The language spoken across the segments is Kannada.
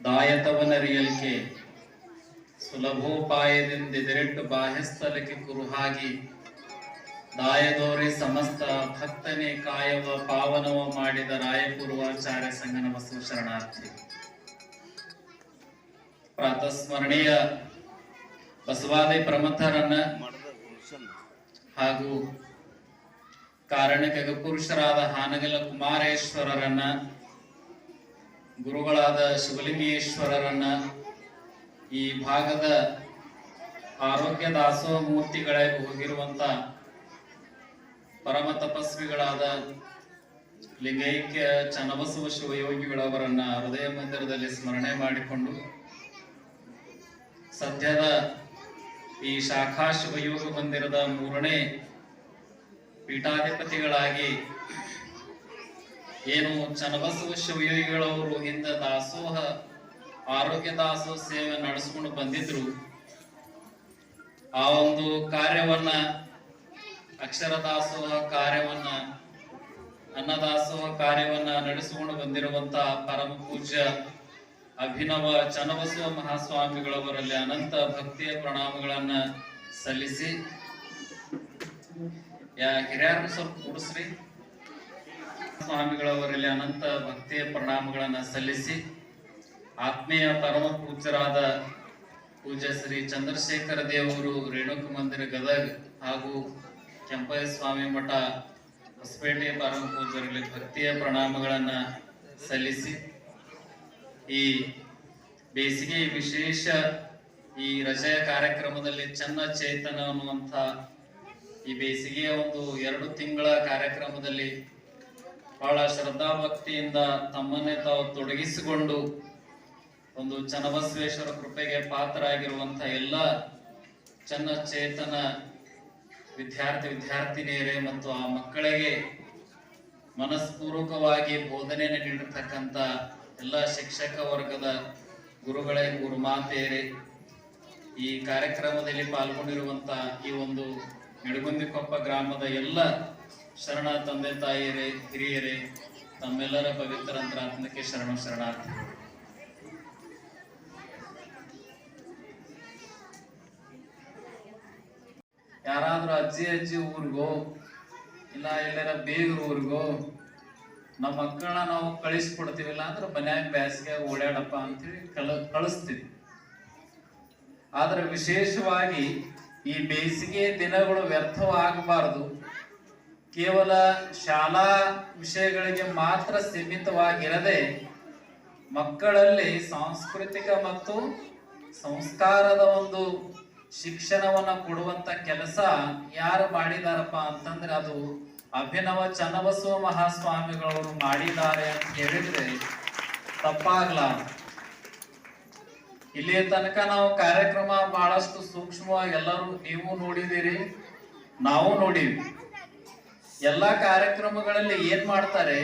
ದಾಯತವನರಿಯಲ್ಕೆ ಸುಲಭೋಪಾಯದಿಂದ ಎದಿರೆಟ್ಟು ಬಾಹ್ಯಸ್ಥಲಕ್ಕೆ ಕುರುಹಾಗಿ ದಾಯದೋರಿ ಸಮಸ್ತ ಭಕ್ತನೇ ಕಾಯವ ಪಾವನವ ಮಾಡಿದ ರಾಯಪೂರ್ವಾಚಾರ್ಯ ಸಂಗನ ಬಸವ ಶರಣಾರ್ಥಿ ಪ್ರಾತಸ್ಮರಣೀಯ ಬಸವಾದಿ ಪ್ರಮಥರನ್ನ ಹಾಗೂ ಕಾರಣಿಕ ಪುರುಷರಾದ ಹಾನಗಲ ಕುಮಾರೇಶ್ವರರನ್ನ ಗುರುಗಳಾದ ಶಿವಲಿಂಗೇಶ್ವರರನ್ನ ಈ ಭಾಗದ ಆರೋಗ್ಯ ದಾಸೋಹ ಮೂರ್ತಿಗಳಾಗಿ ಹೋಗಿರುವಂತ ಪರಮ ತಪಸ್ವಿಗಳಾದ ಲಿಂಗೈಕ್ಯ ಚನ್ನಬಸವ ಶಿವಯೋಗಿಗಳವರನ್ನ ಹೃದಯ ಮಂದಿರದಲ್ಲಿ ಸ್ಮರಣೆ ಮಾಡಿಕೊಂಡು ಸದ್ಯದ ಈ ಶಾಖಾ ಶಿವಯೋಗ ಮಂದಿರದ ಮೂರನೇ ಪೀಠಾಧಿಪತಿಗಳಾಗಿ ಏನು ಚನ್ನಬಸವ ಶಿವಯೋಗಿಗಳವರು ಹಿಂದೆ ದಾಸೋಹ ಆರೋಗ್ಯ ದಾಸೋಹ ಸೇವೆ ನಡೆಸ್ಕೊಂಡು ಬಂದಿದ್ರು. ಆ ಒಂದು ಕಾರ್ಯವನ್ನ, ಅಕ್ಷರ ದಾಸೋಹ ಕಾರ್ಯವನ್ನ ಅನ್ನದಾಸೋಹ ಕಾರ್ಯವನ್ನ ನಡೆಸಿಕೊಂಡು ಬಂದಿರುವಂತ ಪರಮ ಪೂಜ್ಯ ಅಭಿನವ ಚನ್ನಬಸವ ಮಹಾಸ್ವಾಮಿಗಳವರಲ್ಲಿ ಅನಂತ ಭಕ್ತಿಯ ಪ್ರಣಾಮಗಳನ್ನ ಸಲ್ಲಿಸಿ, ಯಾ ಹಿರಿಯರನ್ನು ಸ್ವಲ್ಪ ಕೂಡಿಸ್ರಿ. ಸ್ವಾಮಿಗಳವರಲ್ಲಿ ಅನಂತ ಭಕ್ತಿಯ ಪ್ರಣಾಮಗಳನ್ನು ಸಲ್ಲಿಸಿ ಆತ್ಮೀಯ ಪರಮ ಪೂಜ್ಯರಾದ ಪೂಜ್ಯ ಶ್ರೀ ಚಂದ್ರಶೇಖರ ದೇವರು ರೇಣುಕ ಮಂದಿರ ಗದಗ್ ಹಾಗೂ ಕೆಂಪಯ್ಯ ಸ್ವಾಮಿ ಮಠ ಹೊಸಪೇಟೆ ಪರಮ ಪೂಜ್ಯರಲ್ಲಿ ಭಕ್ತಿಯ ಪ್ರಣಾಮಗಳನ್ನು ಸಲ್ಲಿಸಿ ಈ ಬೇಸಿಗೆ ವಿಶೇಷ ಈ ರಜೆಯ ಕಾರ್ಯಕ್ರಮದಲ್ಲಿ ಚನ್ನ ಚೇತನ ಅನ್ನುವಂಥ ಈ ಬೇಸಿಗೆಯ ಒಂದು ಎರಡು ತಿಂಗಳ ಕಾರ್ಯಕ್ರಮದಲ್ಲಿ ಬಹಳ ಶ್ರದ್ಧಾಭಕ್ತಿಯಿಂದ ತಮ್ಮನ್ನೇ ತಾವು ತೊಡಗಿಸಿಕೊಂಡು ಒಂದು ಚನ್ನಬಸವೇಶ್ವರ ಕೃಪೆಗೆ ಪಾತ್ರರಾಗಿರುವಂತ ಎಲ್ಲ ಚನ್ನ ಚೇತನ ವಿದ್ಯಾರ್ಥಿ ವಿದ್ಯಾರ್ಥಿನಿಯರೇ ಮತ್ತು ಆ ಮಕ್ಕಳಿಗೆ ಮನಸ್ಪೂರ್ವಕವಾಗಿ ಬೋಧನೆ ನೀಡಿರ್ತಕ್ಕಂಥ ಎಲ್ಲ ಶಿಕ್ಷಕ ವರ್ಗದ ಗುರುಗಳೇ, ಗುರುಮಾತೆಯರೇ, ಈ ಕಾರ್ಯಕ್ರಮದಲ್ಲಿ ಪಾಲ್ಗೊಂಡಿರುವಂಥ ಈ ಒಂದು ನಿಡಗುಂದಿಕೊಪ್ಪ ಗ್ರಾಮದ ಎಲ್ಲ ಶರಣ ತಂದೆ ತಾಯಿಯರೇ, ಹಿರಿಯರೇ, ತಮ್ಮೆಲ್ಲರ ಪವಿತ್ರ ಅಂತರಾತ್ಮಕ್ಕೆ ಶರಣ ಶರಣಾರ್ಥಿ ಯಾರಾದ್ರೂ ಅಜ್ಜಿ ಅಜ್ಜಿ ಊರಿಗೋ, ಇಲ್ಲ ಎಲ್ಲರ ಬೇಗರ ಊರಿಗೋ, ನಮ್ಮ ಮಕ್ಕಳನ್ನ ನಾವು ಕಳಿಸ್ಕೊಡ್ತೀವಿಲ್ಲ ಅಂದ್ರೆ ಮನ್ಯಾಗ ಬ್ಯಾಸಿಗೆ ಓಡಾಡಪ್ಪ ಅಂತೇಳಿ ಕಳ, ಕಳಿಸ್ತೀವಿ. ಆದ್ರೆ ವಿಶೇಷವಾಗಿ ಈ ಬೇಸಿಗೆ ದಿನಗಳು ವ್ಯರ್ಥವಾಗಬಾರದು. ಕೇವಲ ಶಾಲಾ ವಿಷಯಗಳಿಗೆ ಮಾತ್ರ ಸೀಮಿತವಾಗಿರದೆ ಮಕ್ಕಳಲ್ಲಿ ಸಾಂಸ್ಕೃತಿಕ ಮತ್ತು ಸಂಸ್ಕಾರದ ಒಂದು ಶಿಕ್ಷಣವನ್ನು ಕೊಡುವಂತ ಕೆಲಸ ಯಾರು ಮಾಡಿದಾರಪ್ಪ ಅಂತಂದ್ರೆ ಅದು ಅಭಿನವ ಚನ್ನಬಸವ ಮಹಾಸ್ವಾಮಿಗಳವರು ಮಾಡಿದ್ದಾರೆ ಅಂತ ಹೇಳಿದ್ರೆ ತಪ್ಪಾಗ್ಲ? ಇಲ್ಲಿಯ ತನಕ ನಾವು ಕಾರ್ಯಕ್ರಮ ಬಹಳಷ್ಟು ಸೂಕ್ಷ್ಮವಾಗಿ ಎಲ್ಲರೂ ನೀವು ನೋಡಿದಿರಿ ನಾವು ನೋಡಿವಿ. ಎಲ್ಲಾ ಕಾರ್ಯಕ್ರಮಗಳಲ್ಲಿ ಏನ್ ಮಾಡ್ತಾರೆ?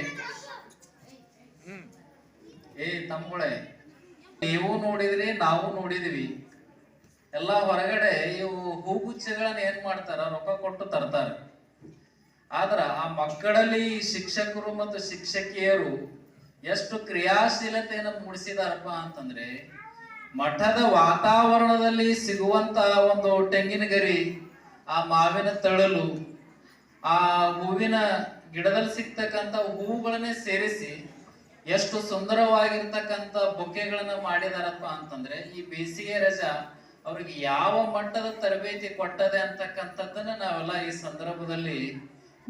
ಏ ತಮ್ಮಗಳೇ ನೀವು ನೋಡಿದ್ರಿ ನಾವು ನೋಡಿದಿವಿ. ಎಲ್ಲ ಹೊರಗಡೆ ಇವು ಹೂಗುಚ್ಛಗಳನ್ನ ಏನ್ ಮಾಡ್ತಾರ? ರೊಕ್ಕ ಕೊಟ್ಟು ತರ್ತಾರ. ಆದ್ರ ಆ ಮಕ್ಕಳಲ್ಲಿ ಶಿಕ್ಷಕರು ಮತ್ತು ಶಿಕ್ಷಕಿಯರು ಎಷ್ಟು ಕ್ರಿಯಾಶೀಲತೆಯನ್ನು ಮೂಡಿಸಿದಾರಪ್ಪ ಅಂತಂದ್ರೆ ಮಠದ ವಾತಾವರಣದಲ್ಲಿ ಸಿಗುವಂತ ಒಂದು ತೆಂಗಿನ ಗರಿ ಆ ಮಾವಿನ ತಳಲು ಆ ಹೂವಿನ ಗಿಡದಲ್ಲಿ ಸಿಗ್ತಕ್ಕಂತ ಹೂವುಗಳನ್ನೇ ಸೇರಿಸಿ ಎಷ್ಟು ಸುಂದರವಾಗಿರ್ತಕ್ಕಂಥ ಬೊಕ್ಕೆಗಳನ್ನ ಮಾಡಿದಾರಪ್ಪ ಅಂತಂದ್ರೆ ಈ ಬೇಸಿಗೆ ರಜಾ ಅವ್ರಿಗೆ ಯಾವ ಮಟ್ಟದ ತರಬೇತಿ ಕೊಟ್ಟದೆ ಅಂತಕ್ಕಂಥದ್ದನ್ನ ನಾವೆಲ್ಲ ಈ ಸಂದರ್ಭದಲ್ಲಿ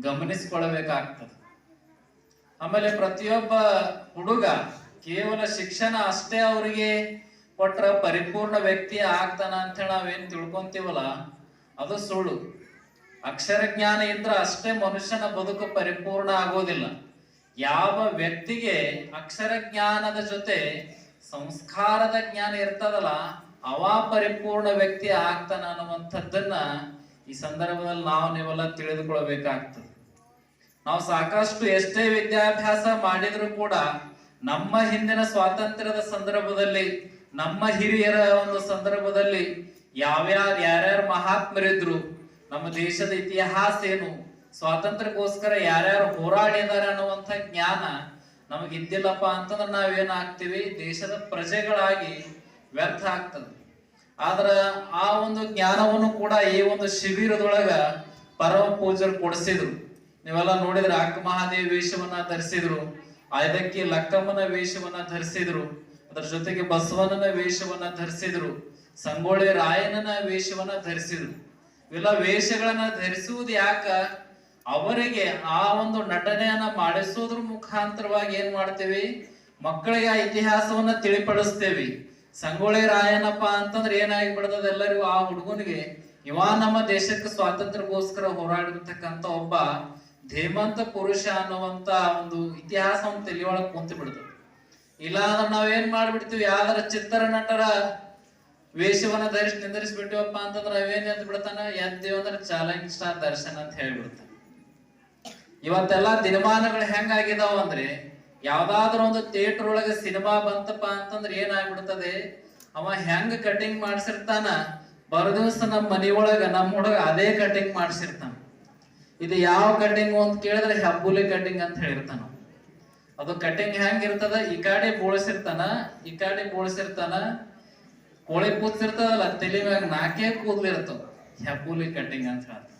ಗಮನಿಸ್ಕೊಳ್ಬೇಕಾಗ್ತದೆ. ಆಮೇಲೆ ಪ್ರತಿಯೊಬ್ಬ ಹುಡುಗ ಕೇವಲ ಶಿಕ್ಷಣ ಅಷ್ಟೇ ಅವರಿಗೆ ಕೊಟ್ರ ಪರಿಪೂರ್ಣ ವ್ಯಕ್ತಿ ಆಗ್ತಾನ ಅಂತ ಹೇಳಿ ನಾವೇನ್ ತಿಳ್ಕೊಂತೀವಲ್ಲ, ಅದು ಸುಳ್ಳು. ಅಕ್ಷರ ಜ್ಞಾನ ಇದ್ರ ಅಷ್ಟೇ ಮನುಷ್ಯನ ಬದುಕು ಪರಿಪೂರ್ಣ ಆಗೋದಿಲ್ಲ. ಯಾವ ವ್ಯಕ್ತಿಗೆ ಅಕ್ಷರ ಜ್ಞಾನದ ಜೊತೆ ಸಂಸ್ಕಾರದ ಜ್ಞಾನ ಇರ್ತದಲ್ಲ, ಅವ ಪರಿಪೂರ್ಣ ವ್ಯಕ್ತಿ ಆಗ್ತಾನ ಅನ್ನುವಂಥದ್ದನ್ನ ಈ ಸಂದರ್ಭದಲ್ಲಿ ನಾವು ನೀವೆಲ್ಲ ತಿಳಿದುಕೊಳ್ಬೇಕಾಗ್ತದೆ ನಾವು ಸಾಕಷ್ಟು ಎಷ್ಟೇ ವಿದ್ಯಾಭ್ಯಾಸ ಮಾಡಿದ್ರು ಕೂಡ ನಮ್ಮ ಹಿಂದಿನ ಸ್ವಾತಂತ್ರ್ಯದ ಸಂದರ್ಭದಲ್ಲಿ, ನಮ್ಮ ಹಿರಿಯರ ಒಂದು ಸಂದರ್ಭದಲ್ಲಿ ಯಾವ್ಯಾವ ಯಾರ್ಯಾರು ಮಹಾತ್ಮರಿದ್ರು ನಮ್ಮ ದೇಶದ ಇತಿಹಾಸ ಏನು? ಸ್ವಾತಂತ್ರ್ಯಕ್ಕೋಸ್ಕರ ಯಾರ್ಯಾರು ಹೋರಾಡಿದ್ದಾರೆ ಅನ್ನುವಂಥ ಜ್ಞಾನ ನಮಗೆ ಇದ್ದಿಲ್ಲಪ್ಪ ಅಂತಂದ್ರೆ ನಾವೇನಾಗ್ತೀವಿ? ದೇಶದ ಪ್ರಜೆಗಳಾಗಿ ವ್ಯರ್ಥ ಆಗ್ತದೆ. ಆದ್ರ ಆ ಒಂದು ಜ್ಞಾನವನ್ನು ಕೂಡ ಈ ಒಂದು ಶಿಬಿರದೊಳಗ ಪರಮ ಪೂಜರು ಕೊಡಿಸಿದ್ರು. ನೀವೆಲ್ಲ ನೋಡಿದ್ರೆ ಅಕ್ಕ ಮಹಾದೇವಿ ವೇಷವನ್ನ ಧರಿಸಿದ್ರು ಅದಕ್ಕೆ ಲಕ್ಕಮ್ಮನ ವೇಷವನ್ನ ಧರಿಸಿದ್ರು, ಅದರ ಜೊತೆಗೆ ಬಸವಣ್ಣನ ವೇಷವನ್ನ ಧರಿಸಿದ್ರು, ಸಂಗೊಳ್ಳಿ ರಾಯಣ್ಣನ ವೇಷವನ್ನ ಧರಿಸಿದ್ರು. ಇವೆಲ್ಲ ವೇಷಗಳನ್ನ ಧರಿಸುವುದು ಯಾಕ? ಅವರಿಗೆ ಆ ಒಂದು ನಟನೆಯನ್ನ ಮಾಡಿಸೋದ್ರ ಮುಖಾಂತರವಾಗಿ ಏನ್ ಮಾಡ್ತೇವೆ? ಮಕ್ಕಳಿಗೆ ಆ ಇತಿಹಾಸವನ್ನ ತಿಳಿಪಡಿಸ್ತೇವಿ. ಸಂಗೊಳ್ಳಿ ರಾಯನಪ್ಪ ಅಂತಂದ್ರೆ ಏನಾಗಿ ಬಿಡ್ತದೆ ಎಲ್ಲರಿಗೂ? ಆ ಹುಡುಗನಿಗೆ ಇವ ನಮ್ಮ ದೇಶಕ್ಕೆ ಸ್ವಾತಂತ್ರ್ಯಗೋಸ್ಕರ ಹೋರಾಡಿರ್ತಕ್ಕಂತ ಒಬ್ಬ ಧೀಮಂತ ಪುರುಷ ಅನ್ನುವಂತ ಒಂದು ಇತಿಹಾಸವನ್ನು ತಿಳಿಯೊಳಗೆ ಕುಂತು ಬಿಡ್ತದೆ ಇಲ್ಲ ಅಂದ್ರೆ ನಾವೇನ್ ಮಾಡ್ಬಿಡ್ತೀವಿ? ಯಾವ್ದಾರ ಚಿತ್ರ ನಟರ ವೇಷವನ್ನ ಧರಿಸಿ ನಿಂದರಿಸ್ಬಿಟ್ಟಿವಪ್ಪ ಅಂತಂದ್ರೆ ಅವೇನ್ ಅಂತ ಬಿಡ್ತಾನ? ಎದ್ದೇವ್ ಅಂದ್ರೆ ಚಾಲೆಂಜ್ ಸ್ಟಾರ್ ದರ್ಶನ ಅಂತ ಹೇಳ್ಬಿಡ್ತಾನೆ. ಇವತ್ತೆಲ್ಲ ದಿನಮಾನಗಳು ಹೆಂಗಾಗಿದಾವ ಅಂದ್ರೆ ಯಾವ್ದಾದ್ರು ಒಂದು ಥಿಯೇಟರ್ ಒಳಗೆ ಸಿನಿಮಾ ಬಂತಪ್ಪ ಅಂತಂದ್ರೆ ಏನಾಗ್ಬಿಡ್ತದೆ? ಅವ ಹೆಂಗ್ ಕಟಿಂಗ್ ಮಾಡ್ಸಿರ್ತಾನ? ಬರೋ ದಿವಸ ನಮ್ಮ ಮನೆಯೊಳಗ ನಮ್ಮ ಹುಡುಗ ಅದೇ ಕಟಿಂಗ್ ಮಾಡ್ಸಿರ್ತಾನ. ಇದು ಯಾವ ಕಟಿಂಗ್ ಅಂತ ಕೇಳಿದ್ರೆ ಹೆಬ್ಬುಲಿ ಕಟಿಂಗ್ ಅಂತ ಹೇಳಿರ್ತಾನ ಅದು ಕಟಿಂಗ್ ಹೆಂಗ್ ಇರ್ತದ ಈ ಕಡೆ ಬೋಳಿಸಿರ್ತಾನ, ಈ ಕಡೆ ಬೋಳಿಸಿರ್ತಾನ ಕೋಳಿ ಕೂತಿರ್ತದಲ್ಲ ತಲೆ ಮ್ಯಾಗ ನಾಕೇ ಕೂದ್ಲಿರ್ತಾವ ಹೆಪೂಲಿ ಕಟಿಂಗ್ ಅಂತ ಹೇಳ್ತಾನ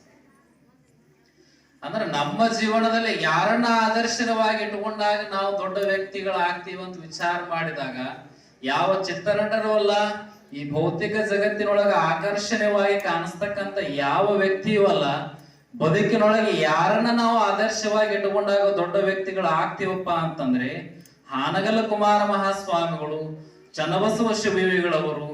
ಅಂದ್ರೆ ನಮ್ಮ ಜೀವನದಲ್ಲಿ ಯಾರನ್ನ ಆದರ್ಶನವಾಗಿ ಇಟ್ಕೊಂಡಾಗ ನಾವು ದೊಡ್ಡ ವ್ಯಕ್ತಿಗಳಾಗ್ತೀವಿ ಅಂತ ವಿಚಾರ ಮಾಡಿದಾಗ ಯಾವ ಚಿತ್ರನಟರು ಅಲ್ಲ, ಈ ಭೌತಿಕ ಜಗತ್ತಿನೊಳಗ ಆಕರ್ಷಣೀಯವಾಗಿ ಕಾಣಿಸ್ತಕ್ಕಂತ ಯಾವ ವ್ಯಕ್ತಿಯೂ ಅಲ್ಲ. ಬದುಕಿನೊಳಗೆ ಯಾರನ್ನ ನಾವು ಆದರ್ಶವಾಗಿ ಇಟ್ಟುಕೊಂಡಾಗ ದೊಡ್ಡ ವ್ಯಕ್ತಿಗಳು ಆಗ್ತೀವಪ್ಪ ಅಂತಂದ್ರೆ ಹಾನಗಲ ಕುಮಾರ ಮಹಾಸ್ವಾಮಿಗಳು ಚನ್ನಬಸವ ಶಿವವಿಗಳವರು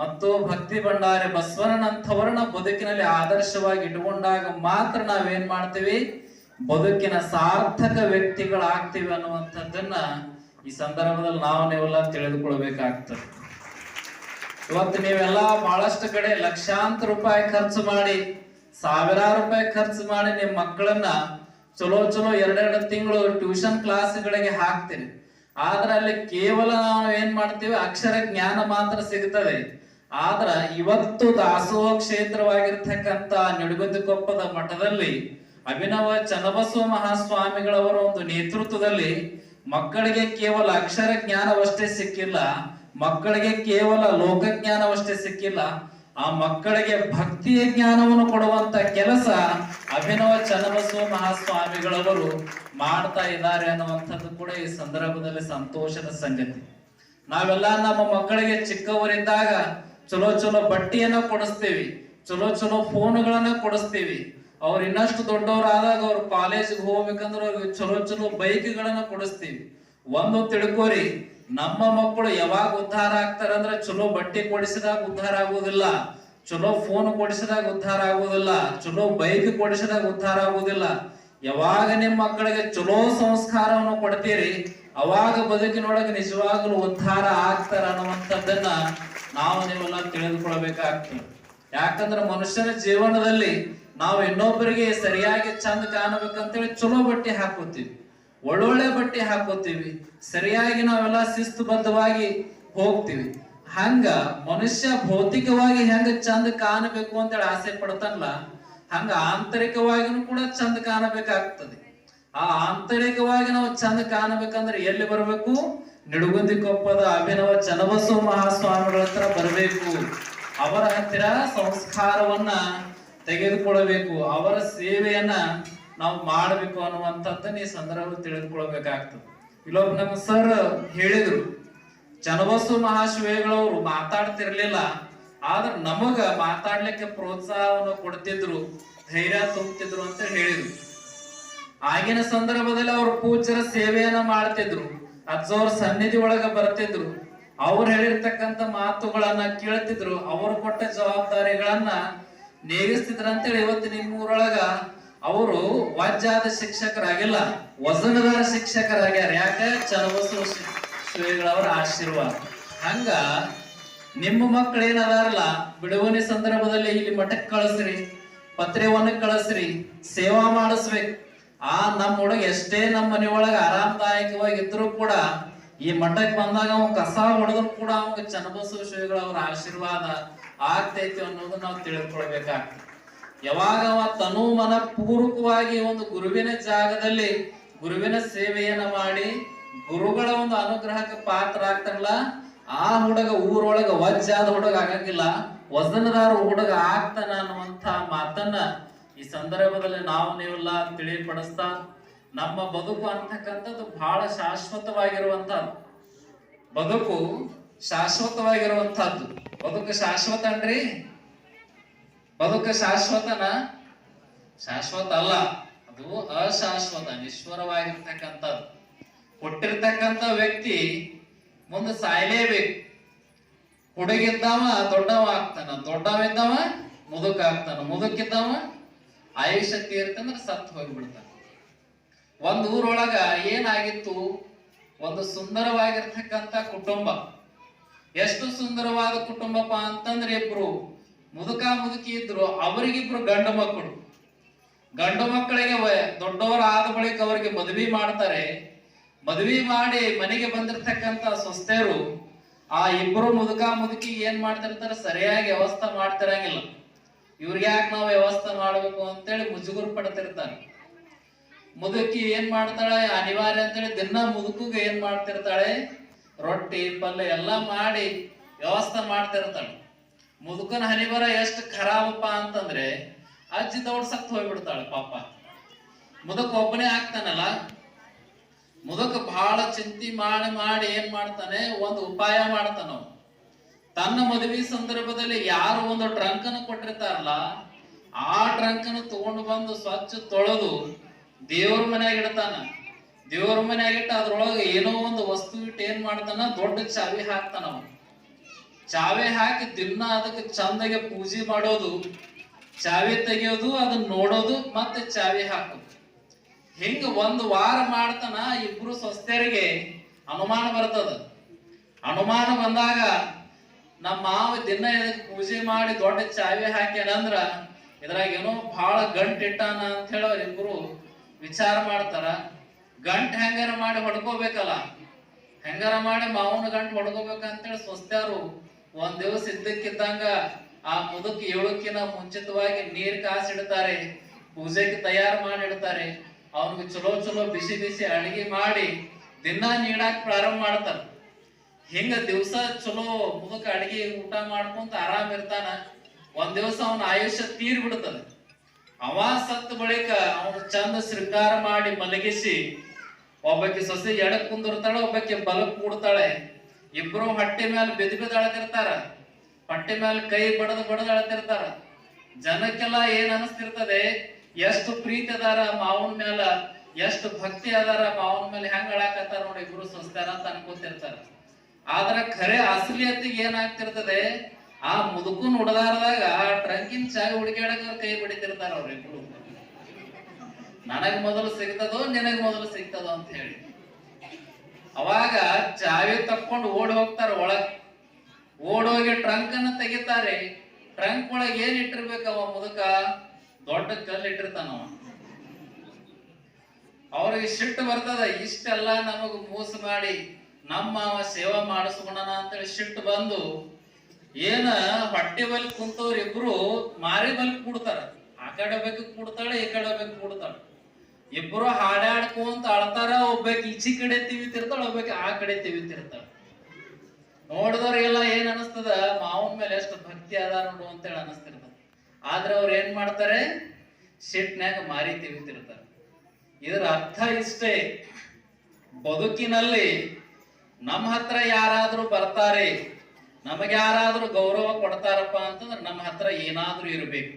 ಮತ್ತು ಭಕ್ತಿ ಭಂಡಾರಿ ಬಸವಣ್ಣನಂಥವರನ್ನ ಬದುಕಿನಲ್ಲಿ ಆದರ್ಶವಾಗಿ ಇಟ್ಟುಕೊಂಡಾಗ ಮಾತ್ರ ನಾವೇನ್ ಮಾಡ್ತೀವಿ? ಬದುಕಿನ ಸಾರ್ಥಕ ವ್ಯಕ್ತಿಗಳಾಗ್ತೀವಿ ಅನ್ನುವಂಥದ್ದನ್ನ ಈ ಸಂದರ್ಭದಲ್ಲಿ ನಾವು ನೀವೆಲ್ಲ ತಿಳಿದುಕೊಳ್ಬೇಕಾಗ್ತದೆ. ಇವತ್ತು ನೀವೆಲ್ಲ ಬಹಳಷ್ಟು ಕಡೆ ಲಕ್ಷಾಂತರ ರೂಪಾಯಿ ಖರ್ಚು ಮಾಡಿ, ಸಾವಿರಾರು ರೂಪಾಯಿ ಖರ್ಚು ಮಾಡಿ ನಿಮ್ಮ ಮಕ್ಕಳನ್ನ ಚಲೋ ಚಲೋ ಎರಡೆರಡು ತಿಂಗಳು ಟ್ಯೂಷನ್ ಕ್ಲಾಸ್ಗಳಿಗೆ ಹಾಕ್ತೀರಿ. ಆದ್ರೆ ಅಲ್ಲಿ ಕೇವಲ ನಾವು ಏನ್ ಮಾಡ್ತೀವಿ? ಅಕ್ಷರ ಜ್ಞಾನ ಮಾತ್ರ ಸಿಗ್ತದೆ. ಆದ್ರ ಇವತ್ತು ದಾಸೋಹ ಕ್ಷೇತ್ರವಾಗಿರ್ತಕ್ಕಂತ ನಿಡುಗುಂದಿಕೊಪ್ಪದ ಮಠದಲ್ಲಿ ಅಭಿನವ ಚನ್ನಬಸವ ಮಹಾಸ್ವಾಮಿಗಳವರ ಒಂದು ನೇತೃತ್ವದಲ್ಲಿ ಮಕ್ಕಳಿಗೆ ಕೇವಲ ಅಕ್ಷರ ಜ್ಞಾನವಷ್ಟೇ ಸಿಕ್ಕಿಲ್ಲ, ಮಕ್ಕಳಿಗೆ ಕೇವಲ ಲೋಕ ಜ್ಞಾನವಷ್ಟೇ ಸಿಕ್ಕಿಲ್ಲ ಆ ಮಕ್ಕಳಿಗೆ ಭಕ್ತಿಯ ಜ್ಞಾನವನ್ನು ಕೊಡುವಂತ ಕೆಲಸ ಅಭಿನವ ಚನ್ನಬಸವ ಮಹಾಸ್ವಾಮಿಗಳವರು ಮಾಡ್ತಾ ಇದ್ದಾರೆ ಅನ್ನುವಂಥದ್ದು ಕೂಡ ಈ ಸಂದರ್ಭದಲ್ಲಿ ಸಂತೋಷದ ಸಂಗತಿ. ನಾವೆಲ್ಲ ನಮ್ಮ ಮಕ್ಕಳಿಗೆ ಚಿಕ್ಕವರಿದ್ದಾಗ ಚಲೋ ಚಲೋ ಬಟ್ಟೆಯನ್ನ ಕೊಡಿಸ್ತೀವಿ, ಚಲೋ ಚಲೋ ಫೋನ್ಗಳನ್ನ ಕೊಡಿಸ್ತೀವಿ. ಅವ್ರು ಇನ್ನಷ್ಟು ದೊಡ್ಡವರಾದಾಗ ಅವ್ರು ಕಾಲೇಜಿಗೆ ಹೋಗ್ಬೇಕಂದ್ರೆ ಅವ್ರಿಗೆ ಚಲೋ ಚಲೋ ಬೈಕ್ಗಳನ್ನ ಕೊಡಿಸ್ತೀವಿ. ಒಂದು ತಿಳ್ಕೋರಿ ನಮ್ಮ ಮಕ್ಕಳು ಯಾವಾಗ ಉದ್ಧಾರ ಆಗ್ತಾರಂದ್ರೆ ಚಲೋ ಬಟ್ಟೆ ಕೊಡಿಸಿದಾಗ ಉದ್ಧಾರ ಆಗುವುದಿಲ್ಲ, ಚಲೋ ಫೋನ್ ಕೊಡಿಸಿದಾಗ ಉದ್ಧಾರ ಆಗುವುದಿಲ್ಲ, ಚಲೋ ಬೈಕ್ ಕೊಡಿಸಿದಾಗ ಉದ್ಧಾರ ಆಗುವುದಿಲ್ಲ. ಯಾವಾಗ ನಿಮ್ಮ ಮಕ್ಕಳಿಗೆ ಚಲೋ ಸಂಸ್ಕಾರವನ್ನು ಕೊಡ್ತೀರಿ, ಅವಾಗ ಬದುಕಿನೊಳಗೆ ನಿಜವಾಗ್ಲೂ ಉದ್ಧಾರ ಆಗ್ತಾರ ಅನ್ನುವಂಥದ್ದನ್ನ ನಾವು ನೀವೆಲ್ಲ ತಿಳಿದುಕೊಳ್ಬೇಕಾಗ್ತದೆ. ಯಾಕಂದ್ರೆ ಮನುಷ್ಯನ ಜೀವನದಲ್ಲಿ ನಾವು ಇನ್ನೊಬ್ಬರಿಗೆ ಸರಿಯಾಗಿ ಚಂದ ಕಾಣಬೇಕಂತೇಳಿ ಚಲೋ ಬಟ್ಟೆ ಹಾಕೋತೀವಿ. ಒಳ್ಳೊಳ್ಳೆ ಬಟ್ಟೆ ಹಾಕೋತೀವಿ. ಸರಿಯಾಗಿ ನಾವೆಲ್ಲ ಶಿಸ್ತುಬದ್ಧವಾಗಿ ಹೋಗ್ತೀವಿ. ಹಂಗ ಮನುಷ್ಯ ಭೌತಿಕವಾಗಿ ಹೆಂಗ ಚಂದ ಕಾಣಬೇಕು ಅಂತೇಳಿ ಆಸೆ ಪಡ್ತಾನಲ್ಲ, ಹಂಗ ಆಂತರಿಕವಾಗಿನೂ ಕೂಡ ಚಂದ ಕಾಣಬೇಕಾಗ್ತದೆ. ಆ ಆಂತರಿಕವಾಗಿ ನಾವು ಚಂದ ಕಾಣಬೇಕಂದ್ರೆ ಎಲ್ಲಿ ಬರಬೇಕು? ನಿಡುಗುಂದಿ ಕೊಪ್ಪದ ಅಭಿನವ ಚನ್ನಬಸವ ಮಹಾಸ್ವಾಮಿಗಳ ಹತ್ರ ಬರಬೇಕು. ಅವರ ಹತ್ತಿರ ಸಂಸ್ಕಾರವನ್ನ ತೆಗೆದುಕೊಳ್ಳಬೇಕು. ಅವರ ಸೇವೆಯನ್ನ ನಾವು ಮಾಡಬೇಕು ಅನ್ನುವಂಥದ್ದನ್ನ ಈ ಸಂದರ್ಭ ತಿಳಿದುಕೊಳ್ಬೇಕಾಗ್ತದೆ ಇಲ್ಲೊಬ್ಬ ನಮ್ಮ ಸರ್ ಹೇಳಿದ್ರು ಚನ್ನಬಸವ ಮಹಾಶಿವೇಗಳವರು ಮಾತಾಡ್ತಿರ್ಲಿಲ್ಲ, ಆದ್ರೆ ನಮಗ ಮಾತಾಡ್ಲಿಕ್ಕೆ ಪ್ರೋತ್ಸಾಹವನ್ನು ಕೊಡ್ತಿದ್ರು, ಧೈರ್ಯ ತುಂಬುತ್ತಿದ್ರು ಅಂತ ಹೇಳಿದ್ರು. ಆಗಿನ ಸಂದರ್ಭದಲ್ಲಿ ಅವರು ಪೂಜರ ಸೇವೆಯನ್ನ ಮಾಡ್ತಿದ್ರು ಅಜ್ಜವ್ರ ಸನ್ನಿಧಿ ಒಳಗ ಬರ್ತಿದ್ರು. ಅವ್ರು ಹೇಳಿರ್ತಕ್ಕಂಥ ಮಾತುಗಳನ್ನ ಕೇಳ್ತಿದ್ರು, ಅವರು ಕೊಟ್ಟ ಜವಾಬ್ದಾರಿಗಳನ್ನ ನೇಗಿಸ್ತಿದ್ರು ಅಂತೇಳಿ ಇವತ್ತು ನಿಮ್ಮೂರೊಳಗ ಅವರು ವಾಜ್ಯಾದ ಶಿಕ್ಷಕರಾಗಿಲ್ಲ ವಜನದಾರ ಶಿಕ್ಷಕರಾಗ್ಯಾರ. ಯಾಕೆ? ಚನ್ನಬಸವ ಶ್ರೀಗಳವರ ಆಶೀರ್ವಾದ. ಹಂಗ ನಿಮ್ಮ ಮಕ್ಕಳು ಏನದಾರಲ್ಲ ಬಿಡುಗನೆ ಸಂದರ್ಭದಲ್ಲಿ ಇಲ್ಲಿ ಮಠಕ್ಕೆ ಕಳಿಸ್ರಿ ಪತ್ರೆಯನ್ನು ಕಳಿಸ್ರಿ, ಸೇವಾ ಮಾಡಿಸ್ಬೇಕು. ಆ ನಮ್ಮ ಹುಡುಗ ಎಷ್ಟೇ ನಮ್ಮ ಮನೆ ಆರಾಮದಾಯಕವಾಗಿ ಇದ್ರು ಕೂಡ ಈ ಮಠಕ್ಕೆ ಬಂದಾಗ ಅವ್ ಕಸ ಹೊಡೆದ್ರು ಕೂಡ ಅವಂಗ ಚನ್ನಬಸವ ಶ್ರೀಗಳವರ ಆಶೀರ್ವಾದ ಆಗ್ತೈತಿ ಅನ್ನೋದು ನಾವು ತಿಳಿದುಕೊಳ್ಬೇಕಾಗ್ತದೆ ಯಾವಾಗ ಅವ ತನು ಮನ ಪೂರ್ವಕವಾಗಿ ಒಂದು ಗುರುವಿನ ಜಾಗದಲ್ಲಿ ಗುರುವಿನ ಸೇವೆಯನ್ನ ಮಾಡಿ ಗುರುಗಳ ಒಂದು ಅನುಗ್ರಹಕ್ಕೆ ಪಾತ್ರ ಆಗ್ತಾನಲ್ಲ ಆ ಹುಡುಗ ಊರೊಳಗ ವಜ್ಜಾದ ಹುಡುಗ ಆಗಂಗಿಲ್ಲ ವಜನದಾರ ಹುಡುಗ ಆಗ್ತಾನ ಅನ್ನುವಂತ ಮಾತನ್ನ ಈ ಸಂದರ್ಭದಲ್ಲಿ ನಾವು ನೀವೆಲ್ಲ ತಿಳಿಪಡಿಸ್ತಾ ನಮ್ಮ ಬದುಕು ಅಂತಕ್ಕಂಥದ್ದು ಬಹಳ ಶಾಶ್ವತವಾಗಿರುವಂತಹದ್ದು ಬದುಕು ಶಾಶ್ವತವಾಗಿರುವಂತಹದ್ದು ಬದುಕು ಶಾಶ್ವತ ಅನ್ರಿ? ಬದುಕು ಶಾಶ್ವತನ? ಶಾಶ್ವತ ಅಲ್ಲ. ಅದು ಅಶಾಶ್ವತ ನಿಶ್ವರವಾಗಿರ್ತಕ್ಕಂಥದ್ದು ಕೊಟ್ಟಿರ್ತಕ್ಕಂಥ ವ್ಯಕ್ತಿ ಮುಂದೆ ಸಾಯಲೇಬೇಕು. ಹುಡುಗಿದ್ದವ ದೊಡ್ಡವ ಆಗ್ತಾನ ದೊಡ್ಡವಿದ್ದವ ಮುದುಕ ಆಗ್ತಾನ ಮುದುಕಿದ್ದವ ಆಯುಷ್ಯ ತೀರ್ತಂದ್ರೆ ಸತ್ತು ಹೋಗ್ಬಿಡ್ತಾನ. ಒಂದು ಊರೊಳಗ ಏನಾಗಿತ್ತು? ಒಂದು ಸುಂದರವಾಗಿರ್ತಕ್ಕಂಥ ಕುಟುಂಬ. ಎಷ್ಟು ಸುಂದರವಾದ ಕುಟುಂಬಪ್ಪ ಅಂತಂದ್ರೆ ಇಬ್ರು. ಮುದುಕ ಮುದುಕಿ ಇದ್ರು, ಅವರಿಗಿಬ್ರು ಗಂಡು ಮಕ್ಕಳು. ಗಂಡು ಮಕ್ಕಳಿಗೆ ದೊಡ್ಡವರು ಆದ ಬಳಿಕ ಅವರಿಗೆ ಮದುವೆ ಮಾಡ್ತಾರೆ. ಮದುವೆ ಮಾಡಿ ಮನೆಗೆ ಬಂದಿರತಕ್ಕಂತ ಸೊಸ್ತೆಯರು ಆ ಇಬ್ರು ಮುದುಕ ಮುದುಕಿ ಏನ್ ಮಾಡ್ತಿರ್ತಾರೆ? ಸರಿಯಾಗಿ ವ್ಯವಸ್ಥೆ ಮಾಡ್ತಿರಂಗಿಲ್ಲ. ಇವ್ರಿಗೆ ಯಾಕೆ ನಾವು ವ್ಯವಸ್ಥೆ ಮಾಡಬೇಕು ಅಂತೇಳಿ ಮುಜುಗುರು ಪಡ್ತಿರ್ತಾರೆ ಮುದುಕಿ ಏನ್ ಮಾಡ್ತಾಳೆ? ಅನಿವಾರ್ಯ ಅಂತೇಳಿ ದಿನ ಮುದುಕಿಗೆ ಏನ್ ಮಾಡ್ತಿರ್ತಾಳೆ? ರೊಟ್ಟಿ, ಪಲ್ಯ ಎಲ್ಲ ಮಾಡಿ ವ್ಯವಸ್ಥೆ ಮಾಡ್ತಿರ್ತಾಳೆ. ಮುದುಕನ ಹನಿಬರ ಎಷ್ಟು ಖರಾಬಪ್ಪ ಅಂತಂದ್ರೆ ಅಜ್ಜಿ ದೌಡ್ ಸತ್ ಹೋಗ್ಬಿಡ್ತಾಳೆ ಪಾಪ. ಮುದುಕ ಒಬ್ಬನೇ ಆಗ್ತಾನಲ್ಲ, ಮುದುಕ ಬಹಳ ಚಿಂತೆ ಮಾಡಿ ಮಾಡಿ ಏನ್ ಮಾಡ್ತಾನೆ, ಒಂದು ಉಪಾಯ ಮಾಡ್ತಾನ. ತನ್ನ ಮದುವೆ ಸಂದರ್ಭದಲ್ಲಿ ಯಾರು ಒಂದು ಟ್ರಂಕನ ಕೊಟ್ಟಿರ್ತಾರಲ್ಲ, ಆ ಟ್ರಂಕನ ತಗೊಂಡು ಬಂದು ಸ್ವಚ್ಛ ತೊಳೆದು ದೇವ್ರ ಮನೆಯಾಗ ಇಡ್ತಾನ. ದೇವ್ರ ಮನೆಯಾಗಿಟ್ಟು ಅದ್ರೊಳಗೆ ಏನೋ ಒಂದು ವಸ್ತು ಇಟ್ಟು ಏನ್ ಮಾಡ್ತಾನ, ದೊಡ್ಡ ಚಾವಿ ಹಾಕ್ತಾನ ಅವನು. ಚಾವಿ ಹಾಕಿ ದಿನ ಅದಕ್ಕೆ ಚಂದಗೆ ಪೂಜೆ ಮಾಡೋದು, ಚಾವಿ ತೆಗೆಯೋದು, ಅದನ್ನ ನೋಡೋದು, ಮತ್ತೆ ಚಾವಿ ಹಾಕೋದು. ಹಿಂಗ ಒಂದು ವಾರ ಮಾಡ್ತಾನ ಇಬ್ರು ಸ್ವಸ್ಥರಿಗೆ ಅನುಮಾನ ಬರ್ತದ. ಅನುಮಾನ ಬಂದಾಗ ನಮ್ಮ ಮಾವ ದಿನ ಇದಕ್ಕೆ ಪೂಜೆ ಮಾಡಿ ದೊಡ್ಡ ಚಾವಿ ಹಾಕ್ಯಾನಂದ್ರ ಇದ್ರಾಗ ಏನೋ ಬಹಳ ಗಂಟ್ ಇಟ್ಟಾನ ಅಂತ ಹೇಳಿ ಅವ್ರಿಬ್ರು ವಿಚಾರ ಮಾಡ್ತಾರ. ಗಂಟ್ ಹೆಂಗಾರ ಮಾಡಿ ಹೊಡ್ಕೋಬೇಕಲ್ಲ? ಹೆಂಗಾರ ಮಾಡಿ ಮಾವನ ಗಂಟು ಹೊಡ್ಕೋಬೇಕಂತೇಳಿ ಸ್ವಸ್ಥರು ಒಂದ್ ದಿವಸ ಇದ್ದಕ್ಕಿದ್ದಂಗ ಆ ಮುದುಕ್ ಏಳಕ್ಕಿನ ಮುಂಚಿತವಾಗಿ ನೀರ್ ಕಾಸಿಡ್ತಾರೆ, ಪೂಜೆಗೆ ತಯಾರು ಮಾಡಿ ಇಡ್ತಾರೆ ಅವನಿಗೆ ಚಲೋ ಚಲೋ ಬಿಸಿ ಬಿಸಿ ಅಡಿಗೆ ಮಾಡಿ ದಿನ ನೀಡಾಕ್ ಪ್ರಾರಂಭ ಮಾಡ್ತಾರ ಹಿಂಗ ದಿವಸ ಚಲೋ ಮುದುಕ ಅಡಿಗೆ ಊಟ ಮಾಡ್ಕೊಂತ ಆರಾಮ್ ಇರ್ತಾನ. ಒಂದ್ ದಿವಸ ಅವನ ಆಯುಷ್ಯ ತೀರ್ ಬಿಡ್ತದ ಅವ ಸತ್ತ ಬಳಿಕ ಅವನ ಚಂದ ಶೃಂಗಾರ ಮಾಡಿ ಮಲಗಿಸಿ ಒಬ್ಬಕ್ಕೆ ಸೊಸೆ ಎಡಕ್ ಕುಂದಿರ್ತಾಳೆ ಒಬ್ಬಕ್ಕೆ ಬಲಕ್ ಕೂಡ್ತಾಳೆ. ಇಬ್ರು ಹೊಟ್ಟೆ ಮೇಲೆ ಬೆದ್ ಬೆದ್ ಅಳತಿರ್ತಾರ ಹೊಟ್ಟೆ ಮೇಲೆ ಕೈ ಬಡದು ಬಡದ ಅಳತಿರ್ತಾರ ಜನಕ್ಕೆಲ್ಲ ಏನ್ ಅನಸ್ತಿರ್ತದೆ? ಎಷ್ಟು ಪ್ರೀತಿ ಅದಾರ ಮಾವನ ಮ್ಯಾಲ, ಎಷ್ಟು ಭಕ್ತಿ ಅದಾರ ಮಾವನ ಮೇಲೆ ಹೆಂಗ್ ಅಳಾಕತ್ತಾರ ನೋಡಿ ಇಬ್ರು ಸಂಸ್ಕಾರ ಅಂತ ಅನ್ಕೋತಿರ್ತಾರ. ಆದ್ರ ಖರೆ ಅಸಲಿಯತ್ತಿಗೆ ಏನಾಗ್ತಿರ್ತದೆ ಆ ಮುದುಕನ್ ಹುಡದಾರದಾಗ ಆ ಟ್ರಂಕಿನ್ ಚಾಯ್ ಹುಡುಕ್ಯಾಡಕ ಕೈ ಬಿಡಿತಿರ್ತಾರ ಅವ್ರಿಬ್ರು. ನನಗ್ ಮೊದಲು ಸಿಗ್ತದೋ, ನಿನಗ್ ಮೊದಲು ಸಿಗ್ತದೋ ಅಂತ ಹೇಳಿ. ಅವಾಗ ಚಾವಿ ತಕ್ಕೊಂಡು ಓಡಿ ಹೋಗ್ತಾರ ಒಳಗ್. ಓಡೋಗಿ ಟ್ರಂಕ್ ಅನ್ನ ತೆಗಿತಾರೆ. ಟ್ರಂಕ್ ಒಳಗ್ ಏನ್ ಇಟ್ಟಿರ್ಬೇಕ ಅವ ಮುದುಕ? ದೊಡ್ಡ ಕಲ್ಲು ಇಟ್ಟಿರ್ತಾನ ಅವ್ರಿಗೆ ಸಿಟ್ಟು ಬರ್ತದ, ಇಷ್ಟೆಲ್ಲ ನಮಗ್ ಮೋಸ ಮಾಡಿ, ನಮ್ಮ ಸೇವಾ ಮಾಡಿಸ್ಕೊಂಡನ ಅಂತೇಳಿ ಸಿಟ್ಟು ಬಂದು, ಏನ ಹೊಟ್ಟೆ ಬಲ್ ಕುಂತವ್ರ ಇಬ್ರು ಮಾರಿ ಬಲ್ ಕೂಡ್ತಾರ. ಆ ಕಡೆ ಬೇಕು ಕೂಡ್ತಾಳೆ, ಈ ಕಡೆ ಬೇಕು ಕೂಡ್ತಾಳ. ಇಬ್ರು ಹಾಡಾಡ್ಕೊಂತ ಅಳ್ತಾರ, ಒಬ್ಬಾಕಿ ಈಚಿ ಕಡೆ ತಿವಿತಿರ್ತಾಳ, ಒಬ್ಬಾಕಿ ಆ ಕಡೆ ತಿವಿತಿರ್ತಾಳ. ನೋಡಿದವ್ರಿಗೆಲ್ಲ ಏನ್ ಅನಸ್ತದ? ಮಾವನ್ ಮೇಲೆ ಎಷ್ಟು ಭಕ್ತಿ ಅದ ನೋಡು ಅಂತೇಳಿ ಅನಸ್ತಿರ್ತದ. ಆದ್ರೆ ಅವ್ರು ಏನ್ ಮಾಡ್ತಾರೆ? ಸಿಟ್ನ್ಯಾಗ ಮಾರಿ ತಿವಿತಿರ್ತಾರ. ಇದರ ಅರ್ಥ ಇಷ್ಟೇ. ಬದುಕಿನಲ್ಲಿ ನಮ್ಮ ಹತ್ರ ಯಾರಾದ್ರೂ ಬರ್ತಾರೆ, ನಮಗೆ ಯಾರಾದ್ರೂ ಗೌರವ ಕೊಡ್ತಾರಪ್ಪ ಅಂತಂದ್ರೆ ನಮ್ಮ ಹತ್ರ ಏನಾದ್ರೂ ಇರಬೇಕು.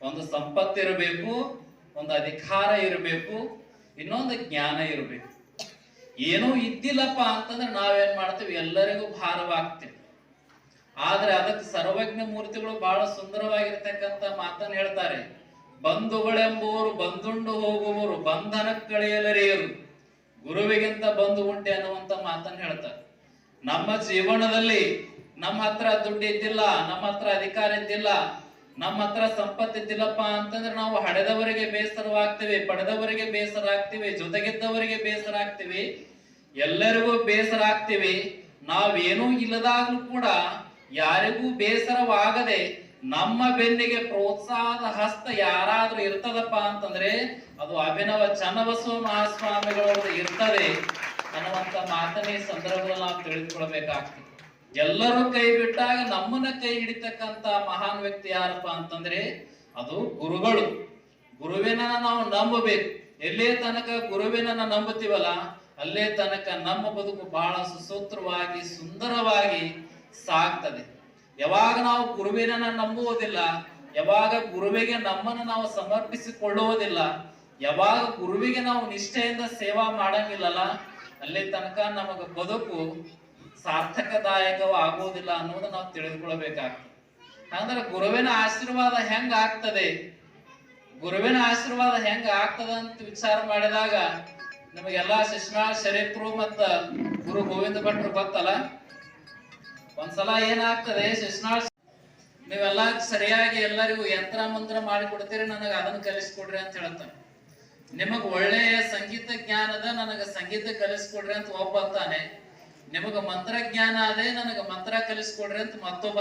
ಒಂದು ಸಂಪತ್ತು ಇರಬೇಕು ಒಂದು ಅಧಿಕಾರ ಇರಬೇಕು, ಇನ್ನೊಂದು ಜ್ಞಾನ ಇರಬೇಕು. ಏನೂ ಇದ್ದಿಲ್ಲಪ್ಪ ಅಂತಂದ್ರೆ ನಾವೇನ್ ಮಾಡ್ತೀವಿ? ಎಲ್ಲರಿಗೂ ಭಾರವಾಗ್ತೀವಿ. ಆದ್ರೆ ಅದಕ್ಕೆ ಸರ್ವಜ್ಞ ಮೂರ್ತಿಗಳು ಬಹಳ ಸುಂದರವಾಗಿರ್ತಕ್ಕಂತ ಮಾತನ್ನ ಹೇಳ್ತಾರೆ. ಬಂಧುಗಳೆಂಬುವರು ಬಂದುಂಡು ಹೋಗುವವರು ಬಂಧನಕ್ಕೆ ಕಳೆಯಲರಿಯರು ಗುರುವಿಗಿಂತ ಬಂಧು ಉಂಟೆ ಅನ್ನುವಂತ ಮಾತನ್ನ ಹೇಳ್ತಾರೆ. ನಮ್ಮ ಜೀವನದಲ್ಲಿ ನಮ್ಮ ಹತ್ರ ದುಡ್ಡು ಇದ್ದಿಲ್ಲ, ನಮ್ಮ ಹತ್ರ ಅಧಿಕಾರ ಇದ್ದಿಲ್ಲ ನಮ್ಮ ಹತ್ರ ಸಂಪತ್ತು ಇದ್ದಿಲ್ಲಪ್ಪ ಅಂತಂದ್ರೆ ನಾವು ಹಡೆದವರಿಗೆ ಬೇಸರವಾಗ್ತೀವಿ, ಪಡೆದವರಿಗೆ ಬೇಸರ ಆಗ್ತೀವಿ ಜೊತೆಗಿದ್ದವರಿಗೆ ಬೇಸರ ಆಗ್ತೀವಿ ಎಲ್ಲರಿಗೂ ಬೇಸರ ಆಗ್ತೀವಿ ನಾವೇನೂ ಇಲ್ಲದಾಗ್ಲೂ ಕೂಡ ಯಾರಿಗೂ ಬೇಸರವಾಗದೆ ನಮ್ಮ ಬೆನ್ನಿಗೆ ಪ್ರೋತ್ಸಾಹದ ಹಸ್ತ ಯಾರಾದ್ರೂ ಇರ್ತದಪ್ಪ ಅಂತಂದ್ರೆ ಅದು ಅಭಿನವ ಚನ್ನಬಸವ ಮಹಾಸ್ವಾಮಿಗಳವರು ಇರ್ತದೆ ಅನ್ನುವಂತ ಮಾತನೇ ಸಂದರ್ಭದಲ್ಲಿ ನಾವು ತಿಳಿದುಕೊಳ್ಬೇಕಾಗ್ತದೆ. ಎಲ್ಲರೂ ಕೈ ಬಿಟ್ಟಾಗ ನಮ್ಮನ್ನ ಕೈ ಹಿಡಿತಕ್ಕಂತ ಮಹಾನ್ ವ್ಯಕ್ತಿ ಯಾರಪ್ಪ ಅಂತಂದ್ರೆ ಅದು ಗುರುಗಳು. ಗುರುವಿನ ನಾವು ನಂಬಬೇಕು. ಎಲ್ಲೇ ತನಕ ಗುರುವಿನ ನಂಬುತ್ತೀವಲ್ಲ, ಅಲ್ಲೇ ತನಕ ನಮ್ಮ ಬದುಕು ಬಹಳ ಸುಸೂತ್ರವಾಗಿ, ಸುಂದರವಾಗಿ ಸಾಗ್ತದೆ. ಯಾವಾಗ ನಾವು ಗುರುವಿನ ನಂಬುವುದಿಲ್ಲ, ಯಾವಾಗ ಗುರುವಿಗೆ ನಮ್ಮನ್ನು ನಾವು ಸಮರ್ಪಿಸಿಕೊಳ್ಳುವುದಿಲ್ಲ, ಯಾವಾಗ ಗುರುವಿಗೆ ನಾವು ನಿಷ್ಠೆಯಿಂದ ಸೇವಾ ಮಾಡಂಗಿಲ್ಲಲ್ಲ, ಅಲ್ಲಿ ತನಕ ನಮಗ ಬದುಕು ಸಾರ್ಥಕದಾಯಕವ ಆಗುವುದಿಲ್ಲ ಅನ್ನೋದು ನಾವು ತಿಳಿದುಕೊಳ್ಬೇಕಾಗ್ತದೆ ಅಂದ್ರೆ ಗುರುವಿನ ಆಶೀರ್ವಾದ ಹೆಂಗ ಆಗ್ತದೆ? ಗುರುವಿನ ಆಶೀರ್ವಾದ ಹೆಂಗ ಆಗ್ತದ ಅಂತ ವಿಚಾರ ಮಾಡಿದಾಗ ನಿಮಗೆಲ್ಲಾ ಶಿಶ್ನಾಳ್ ಶರೀಫ್ರು ಮತ್ತ ಗುರು ಗೋವಿಂದ ಭಟ್ರು ಗೊತ್ತಲ್ಲ? ಒಂದ್ಸಲ ಏನಾಗ್ತದೆ ಶಿಷ್ಯನಾಳ್ ನೀವೆಲ್ಲ ಸರಿಯಾಗಿ ಎಲ್ಲರಿಗೂ ಯಂತ್ರ ಮಂತ್ರ ಮಾಡಿ ಕೊಡ್ತೀರಿ, ನನಗೆ ಅದನ್ನ ಕಲಿಸ್ಕೊಡ್ರಿ ಅಂತ ಹೇಳ್ತಾನೆ. ನಿಮಗ್ ಒಳ್ಳೆಯ ಸಂಗೀತ ಜ್ಞಾನದ ನನಗೆ ಸಂಗೀತ ಕಲಿಸ್ಕೊಡ್ರಿ ಅಂತ ಒಬ್ಬ ಅಂತಾನೆ. ನಿಮಗ ಮಂತ್ರ ಜ್ಞಾನ ಅದೇ, ನನಗ ಮಂತ್ರ ಕಲಿಸ್ಕೊಡ್ರಿ ಅಂತ ಮತ್ತೊಬ್ಬ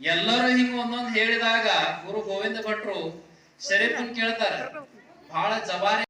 ಎಲ್ಲರೂ ಹಿಂಗ ಒಂದೊಂದ್ ಹೇಳಿದಾಗ ಗುರು ಗೋವಿಂದ ಭಟ್ರು ಶರೀಫನ್ ಕೇಳ್ತಾರೆ. ಬಹಳ ಜವಾರಿ